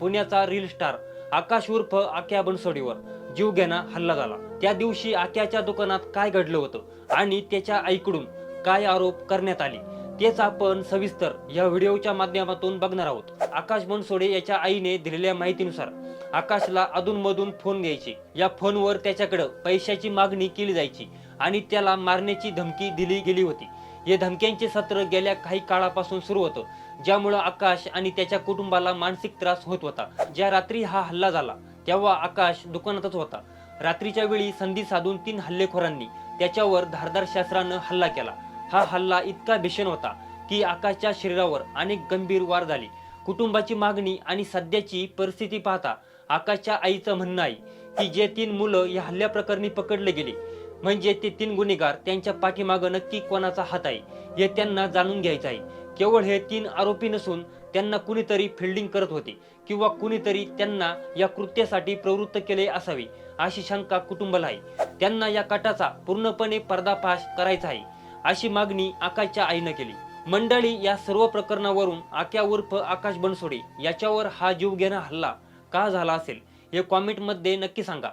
पुण्याचा reel star आकाश उर्फ आक्या बनसोडीवर जीवघेणा हल्ला झाला. त्या दिवशी आक्याच्या दुकानात काय घडलं होतं आणि त्याच्या आईकडून काय आरोप करण्यात आले तेच आपण सविस्तर या व्हिडिओच्या माध्यमातून बघणार आहोत. आकाश बनसोडे याच्या आईने दिलेल्या माहितीनुसार आकाशला अधूनमधून फोन द्यायचे या फोनवर त्याच्याकडं पैशाची मागणी केली जायची आणि त्याला मारण्याची धमकी दिली गेली होती. हे धमक्यांचे सत्र गेल्या काही काळापासून सुरू होतं ज्यामुळं आकाश आणि त्याच्या कुटुंबाला मानसिक त्रास होत होता. ज्या रात्री हा हल्ला झाला तेव्हा आकाश दुकानातच होता. रात्रीच्या वेळी संधी साधून तीन हल्लेखोरांनी त्याच्यावर धारदार शास्त्रानं हल्ला केला. हा हल्ला इतका भीषण होता की आकाशच्या शरीरावर अनेक गंभीर वार झाली. कुटुंबाची मागणी आणि सध्याची परिस्थिती पाहता आकाशच्या आईचं म्हणणं आहे की जे तीन मुलं या हल्ल्याप्रकरणी पकडले गेले म्हणजे ते तीन गुन्हेगार त्यांच्या पाठीमागं नक्की कोणाचा हात आहे हे त्यांना जाणून घ्यायचं आहे. केवळ हे तीन आरोपी नसून त्यांना कुणीतरी फिल्डिंग करत होते किंवा कुणीतरी त्यांना या कृत्यासाठी प्रवृत्त केले असावे अशी शंका कुटुंबाला आहे. त्यांना या कटाचा पूर्णपणे पर्दाफाश करायचा आहे अशी मागणी आकाशच्या आईनं केली. मंडळी या सर्व प्रकरणावरून आक्या उर्फ आकाश बनसोडे याच्यावर हा जीवघेणा हल्ला का झाला असेल हे कॉमेंटमध्ये नक्की सांगा.